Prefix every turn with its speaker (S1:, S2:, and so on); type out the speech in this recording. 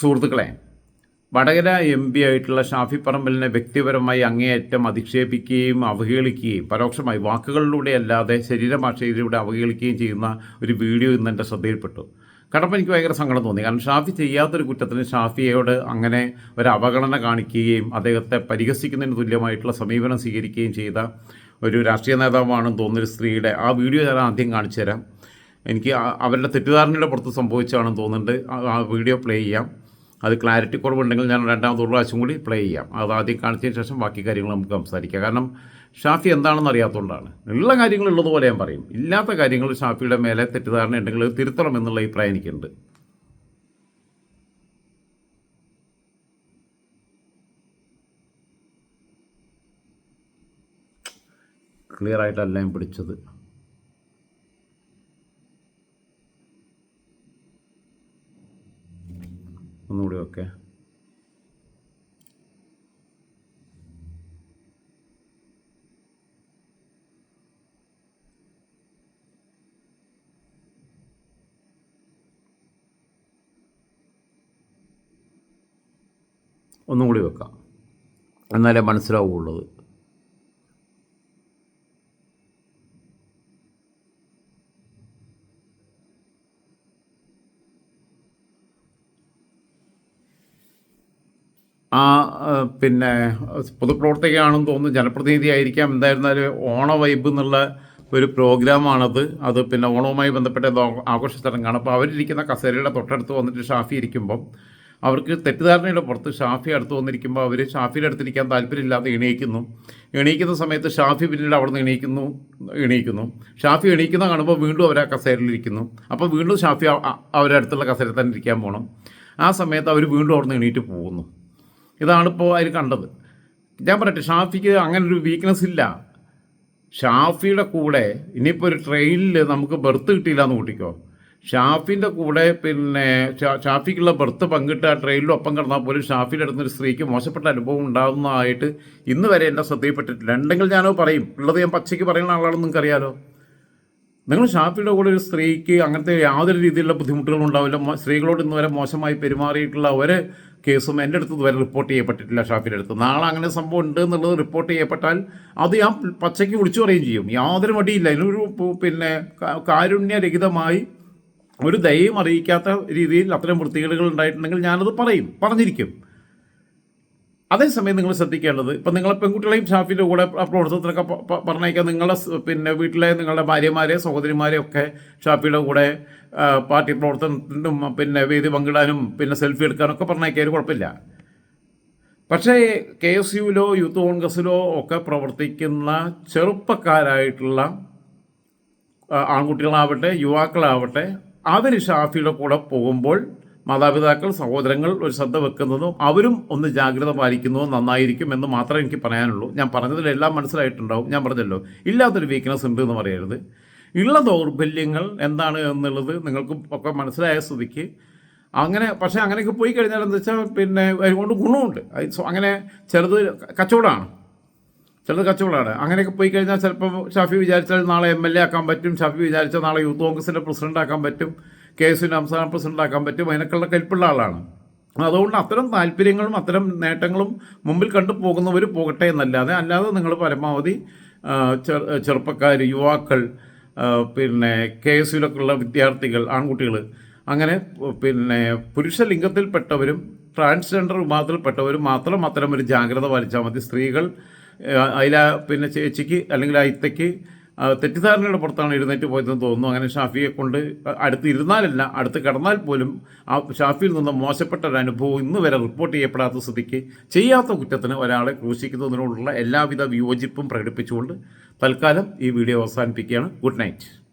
S1: സുഹൃത്തുക്കളെ Vadakara M P ആയിട്ടുള്ള ഷാഫി പറമ്പലിനെ വ്യക്തിപരമായി അങ്ങേയറ്റം അധിക്ഷേപിക്കുകയും അവഹേളിക്കുകയും പരോക്ഷമായി വാക്കുകളിലൂടെ അല്ലാതെ ശരീരഭാഷയിലൂടെ അവഹേളിക്കുകയും ചെയ്യുന്ന ഒരു വീഡിയോ ഇന്ന് എന്റെ ശ്രദ്ധയിൽപ്പെട്ടു. കണ്ടപ്പോൾ എനിക്ക് ഭയങ്കര സങ്കടം തോന്നി. കാരണം ഷാഫി ചെയ്യാത്തൊരു കുറ്റത്തിന് ഷാഫിയോട് അങ്ങനെ ഒരു അവഗണന കാണിക്കുകയും അദ്ദേഹത്തെ പരിഹസിക്കുന്നതിന് തുല്യമായിട്ടുള്ള സമീപനം സ്വീകരിക്കുകയും ചെയ്ത ഒരു രാഷ്ട്രീയ നേതാവാണെന്ന് തോന്നുന്നൊരു സ്ത്രീയുടെ ആ വീഡിയോ ഞാൻ ആദ്യം കാണിച്ചു തരാം എനിക്ക് അവരുടെ തെറ്റിദ്ധാരണയുടെ പുറത്ത് സംഭവിച്ചാണെന്ന് തോന്നുന്നുണ്ട്. ആ- ആ വീഡിയോ പ്ലേ ചെയ്യാം. അത് ക്ലാരിറ്റി കുറവുണ്ടെങ്കിൽ ഞാൻ രണ്ടാമത് ഒരു പ്രാവശ്യം കൂടി പ്ലേ ചെയ്യാം. അത് ആദ്യം കാണിച്ചതിന് ശേഷം ബാക്കി കാര്യങ്ങൾ നമുക്ക് സംസാരിക്കാം. കാരണം ഷാഫി എന്താണെന്ന് അറിയാത്തതുകൊണ്ടാണ് ഉള്ള കാര്യങ്ങൾ ഉള്ളതുപോലെ ഞാൻ പറയും. ഇല്ലാത്ത കാര്യങ്ങൾ ഷാഫിയുടെ മേലെ തെറ്റിദ്ധാരണ ഉണ്ടെങ്കിൽ തിരുത്തണം എന്നുള്ള അഭിപ്രായം എനിക്കുണ്ട്. ക്ലിയർ ആയിട്ടല്ല ഞാൻ പിടിച്ചത്. ഒന്നുകൂടി ഓക്കെ ഒന്നുകൂടി വെക്കാം. എന്നാലേ മനസ്സിലാവുള്ളൂ ആ പിന്നെ പൊതുപ്രവർത്തകയാണെന്ന് തോന്നുന്നു. ജനപ്രതിനിധി ആയിരിക്കാം എന്തായിരുന്നാലും ഓണ വൈബ് എന്നുള്ള ഒരു പ്രോഗ്രാമാണത്. അത് പിന്നെ ഓണവുമായി ബന്ധപ്പെട്ട ആഘോഷ ചടങ്ങാണ്. അപ്പോൾ അവരിരിക്കുന്ന കസേരയുടെ തൊട്ടടുത്ത് വന്നിട്ട് ഷാഫി ഇരിക്കുമ്പം അവർക്ക് തെറ്റിദ്ധാരണയുടെ പുറത്ത് ഷാഫി അടുത്ത് വന്നിരിക്കുമ്പോൾ അവർ ഷാഫിയുടെ അടുത്തിരിക്കാൻ താല്പര്യമില്ലാതെ എണീക്കുന്നു. എണീക്കുന്ന സമയത്ത് ഷാഫി പിന്നീട് അവിടെ നിന്ന് എണീക്കുന്നു എണീക്കുന്നു. ഷാഫി എണീക്കുന്ന കാണുമ്പോൾ വീണ്ടും അവർ ആ കസേരയിലിരിക്കുന്നു. അപ്പോൾ വീണ്ടും ഷാഫി അവരുടെ അടുത്തുള്ള കസേരയിൽ തന്നെ ഇരിക്കാൻ പോകണം ആ സമയത്ത് അവർ വീണ്ടും അവിടെ നിന്ന് എണീറ്റ് പോകുന്നു. ഇതാണിപ്പോൾ അതിൽ കണ്ടത്. ഞാൻ പറയട്ടെ ഷാഫിക്ക് അങ്ങനെ ഒരു വീക്ക്നെസ് ഇല്ല. ഷാഫിയുടെ കൂടെ ഇനിയിപ്പോൾ ഒരു ട്രെയിനിൽ നമുക്ക് ബെർത്ത് കിട്ടിയില്ല എന്ന് കൂട്ടിക്കോ. ഷാഫിന്റെ കൂടെ പിന്നെ ഷാഫിക്കുള്ള ബെർത്ത് പങ്കിട്ട് ആ ട്രെയിനിൽ ഒപ്പം കിടന്നാൽ പോലും ഷാഫിയുടെ അടുത്ത് ഒരു സ്ത്രീക്ക് മോശപ്പെട്ട അനുഭവം ഉണ്ടാകുന്നതായിട്ട് ഇന്ന് വരെ എന്റെ ശ്രദ്ധയിൽപ്പെട്ടിട്ടില്ല. ഉണ്ടെങ്കിൽ ഞാനോ പറയും. ഉള്ളത് ഞാൻ പച്ചയ്ക്ക് പറയുന്ന ആളാണെന്ന് നിങ്ങൾക്കറിയാലോ. നിങ്ങൾ ഷാഫിയുടെ കൂടെ ഒരു സ്ത്രീക്ക് അങ്ങനത്തെ യാതൊരു രീതിയിലുള്ള ബുദ്ധിമുട്ടുകളും ഉണ്ടാവില്ല. സ്ത്രീകളോട് ഇന്ന് വരെ മോശമായി പെരുമാറിയിട്ടുള്ള ഒരു കേസും എന്റെ അടുത്ത് വരെ റിപ്പോർട്ട് ചെയ്യപ്പെട്ടിട്ടില്ല ഷാഫിയുടെ അടുത്ത്. നാളെ അങ്ങനെ സംഭവം ഉണ്ട് എന്നുള്ളത് റിപ്പോർട്ട് ചെയ്യപ്പെട്ടാൽ അത് ഞാൻ പച്ചയ്ക്ക് വിളിച്ചു പറയുകയും ചെയ്യും. യാതൊരു മടിയില്ല. ഇതിനൊരു പിന്നെ കാരുണ്യരഹിതമായി ഒരു ദയയും അറിയിക്കാത്ത രീതിയിൽ അത്തരം വൃത്തികേടുകൾ ഉണ്ടായിട്ടുണ്ടെങ്കിൽ ഞാനത് പറയും. പറഞ്ഞിരിക്കും. അതേസമയം നിങ്ങൾ ശ്രദ്ധിക്കേണ്ടത് ഇപ്പം നിങ്ങളെ പെൺകുട്ടികളെയും ഷാഫിന്റെ കൂടെ പ്രവർത്തനത്തിനൊക്കെ പറഞ്ഞേക്കാം പ- പ- പറഞ്ഞേക്കാൻ നിങ്ങളെ പിന്നെ വീട്ടിലെ നിങ്ങളുടെ ഭാര്യമാരെ സഹോദരിമാരെ ഒക്കെ ഷാഫിയുടെ കൂടെ പാർട്ടി പ്രവർത്തനത്തിനും പിന്നെ വേദി പങ്കിടാനും പിന്നെ സെൽഫി എടുക്കാനൊക്കെ പറഞ്ഞേക്കാൻ കുഴപ്പമില്ല. പക്ഷേ കെ എസ് യുവിലോ യൂത്ത് കോൺഗ്രസ്സിലോ ഒക്കെ പ്രവർത്തിക്കുന്ന ചെറുപ്പക്കാരായിട്ടുള്ള ആൺകുട്ടികളാവട്ടെ യുവാക്കളാവട്ടെ അവർ ഷാഫിയുടെ കൂടെ പോകുമ്പോൾ മാതാപിതാക്കൾ സഹോദരങ്ങൾ ഒരു ശ്രദ്ധ വെക്കുന്നതും അവരും ഒന്ന് ജാഗ്രത പാലിക്കുന്നതും നന്നായിരിക്കും എന്ന് മാത്രമേ എനിക്ക് പറയാനുള്ളൂ. ഞാൻ പറഞ്ഞതിലെല്ലാം മനസ്സിലായിട്ടുണ്ടാവും. ഞാൻ പറഞ്ഞല്ലോ ഇല്ലാത്തൊരു വീക്ക്നെസ് ഉണ്ട് എന്ന് പറയരുത്. ഉള്ള ദൗർബല്യങ്ങൾ എന്താണ് എന്നുള്ളത് നിങ്ങൾക്ക് ഒക്കെ മനസ്സിലായ സ്ഥിതിക്ക് അങ്ങനെ പക്ഷേ അങ്ങനെയൊക്കെ പോയി കഴിഞ്ഞാൽ എന്താ വെച്ചാൽ പിന്നെ അതുകൊണ്ട് ഗുണമുണ്ട്. അങ്ങനെ ചിലത് കച്ചവടമാണ്. ചിലത് കച്ചവടമാണ്. അങ്ങനെയൊക്കെ പോയി കഴിഞ്ഞാൽ ചിലപ്പോൾ ഷാഫി വിചാരിച്ചാൽ നാളെ എം എൽ എ ആക്കാൻ പറ്റും. ഷാഫി വിചാരിച്ചാൽ നാളെ യൂത്ത് കോൺഗ്രസിന്റെ പ്രസിഡന്റ് ആക്കാൻ പറ്റും. കെ എസ് യുവിന്റെ സംസ്ഥാന പ്രസിഡന്റ് ആക്കാൻ പറ്റും. അതിനൊക്കെയുള്ള കൽപ്പുള്ള ആളാണ്. അതുകൊണ്ട് അത്തരം താല്പര്യങ്ങളും അത്തരം നേട്ടങ്ങളും മുമ്പിൽ കണ്ടു പോകുന്നവർ പോകട്ടെ എന്നല്ലാതെ അല്ലാതെ നിങ്ങൾ പരമാവധി ചെറുപ്പക്കാർ യുവാക്കൾ പിന്നെ കെ എസ് യുവിലൊക്കെയുള്ള വിദ്യാർത്ഥികൾ ആൺകുട്ടികൾ അങ്ങനെ പിന്നെ പുരുഷ ലിംഗത്തിൽപ്പെട്ടവരും ട്രാൻസ്ജെൻഡർ വിഭാഗത്തിൽപ്പെട്ടവരും മാത്രം അത്തരം ഒരു ജാഗ്രത പാലിച്ചാൽ മതി. സ്ത്രീകൾ അതിലാ പിന്നെ ചേച്ചിക്ക് അല്ലെങ്കിൽ ആ, തെറ്റിദ്ധാരണയുടെ പുറത്താണ് എഴുന്നേറ്റ് പോയതെന്ന് തോന്നുന്നു. അങ്ങനെ ഷാഫിയെ കൊണ്ട് അടുത്ത് ഇരുന്നാലല്ല അടുത്ത് കടന്നാൽ പോലും ആ ഷാഫിയിൽ നിന്ന് മോശപ്പെട്ട ഒരു അനുഭവം ഇന്ന് വരെ റിപ്പോർട്ട് ചെയ്യപ്പെടാത്ത സ്ഥിതിക്ക് ചെയ്യാത്ത കുറ്റത്തിന് ഒരാളെ ക്രൂശിക്കുന്നതിനോടുള്ള എല്ലാവിധ വിയോജിപ്പും പ്രകടിപ്പിച്ചുകൊണ്ട് തൽക്കാലം ഈ വീഡിയോ അവസാനിപ്പിക്കുകയാണ്. Good night.